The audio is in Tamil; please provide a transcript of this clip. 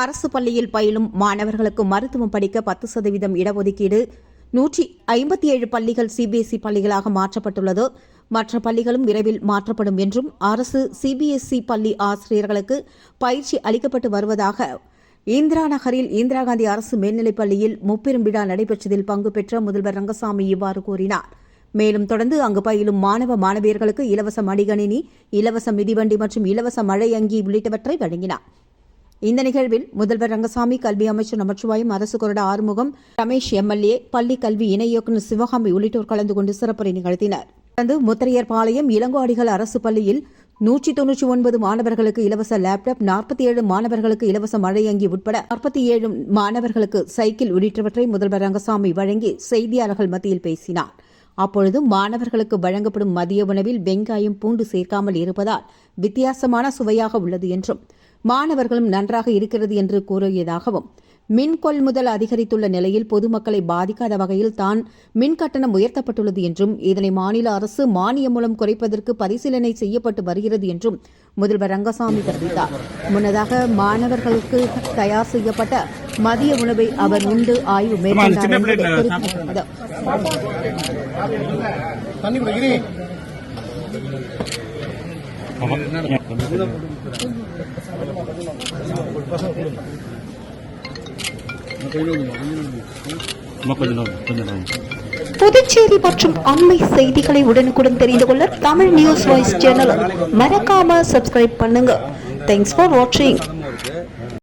அரசு பள்ளியில் பயிலும் மாணவர்களுக்கு மருத்துவம் படிக்க பத்து சதவீதம் இடஒதுக்கீடு. நூற்றி ஐம்பத்தி ஏழு பள்ளிகள் சிபிஎஸ்இ பள்ளிகளாக மாற்றப்பட்டுள்ளது. மற்ற பள்ளிகளும் விரைவில் மாற்றப்படும் என்றும் அரசு சிபிஎஸ்இ பள்ளி ஆசிரியர்களுக்கு பயிற்சி அளிக்கப்பட்டு வருவதாக இந்திரா நகரில் இந்திரா காந்தி அரசு மேல்நிலைப் பள்ளியில் முப்பெரும் விழா நடைபெற்றதில் பங்கு பெற்ற முதல்வர் ரங்கசாமி இவ்வாறு கூறினார். மேலும் தொடர்ந்து அங்கு பயிலும் மாணவ மாணவியர்களுக்கு இலவச மடிகணினி இலவச மிதிவண்டி மற்றும் இலவச மழை அங்கி உள்ளிட்டவற்றை வழங்கினார். இந்த நிகழ்வில் முதல்வர் ரங்கசாமி கல்வி அமைச்சர் நமச்சிவாயம் அரசு கொறடா ஆறுமுகம் ரமேஷ் எம்எல்ஏ பள்ளி கல்வி இணை இயக்குநர் சிவகாமி உள்ளிட்டோர் கலந்து கொண்டு சிறப்புரை நிகழ்த்தினர். தொடர்ந்து முத்தரையர்பாளையம் இளங்கோடிகள் அரசு பள்ளியில் நூற்றி தொன்னூற்றி ஒன்பது மாணவர்களுக்கு இலவச லேப்டாப் நாற்பத்தி ஏழு மாணவர்களுக்கு இலவச மழையங்கி உட்பட நாற்பத்தி ஏழு மாணவர்களுக்கு சைக்கிள் உள்ளிட்டவற்றை முதல்வர் ரங்கசாமி வழங்கி செய்தியாளர்கள் மத்தியில் பேசினார். அப்பொழுது மாணவர்களுக்கு வழங்கப்படும் மதிய உணவில் வெங்காயம் பூண்டு சேர்க்காமல் இருப்பதால் வித்தியாசமான சுவையாக உள்ளது என்றும் மாணவர்களும் நன்றாக இருக்கிறது என்று கூறியதாகவும் மின் கொள்முதல் அதிகரித்துள்ள நிலையில் பொதுமக்களை பாதிக்காத வகையில் தான் மின் கட்டணம் உயர்த்தப்பட்டுள்ளது என்றும் இதனை மாநில அரசு மானியம் மூலம் குறைப்பதற்கு பரிசீலனை செய்யப்பட்டு வருகிறது என்றும் முதல்வர் ரங்கசாமி தெரிவித்தார். முன்னதாக மாணவர்களுக்கு தயார் செய்யப்பட்ட மதிய உணவை அவர் உண்டு ஆய்வு மேற்கொண்டார் புதுச்சேரி மற்றும் அண்மை செய்திகளை உடனுக்குடன் தெரிந்து கொள்ள தமிழ் நியூஸ் வாய்ஸ் சேனல் மறக்காம சப்ஸ்கிரைப் பண்ணுங்க. தேங்க்ஸ் ஃபார் வாட்சிங்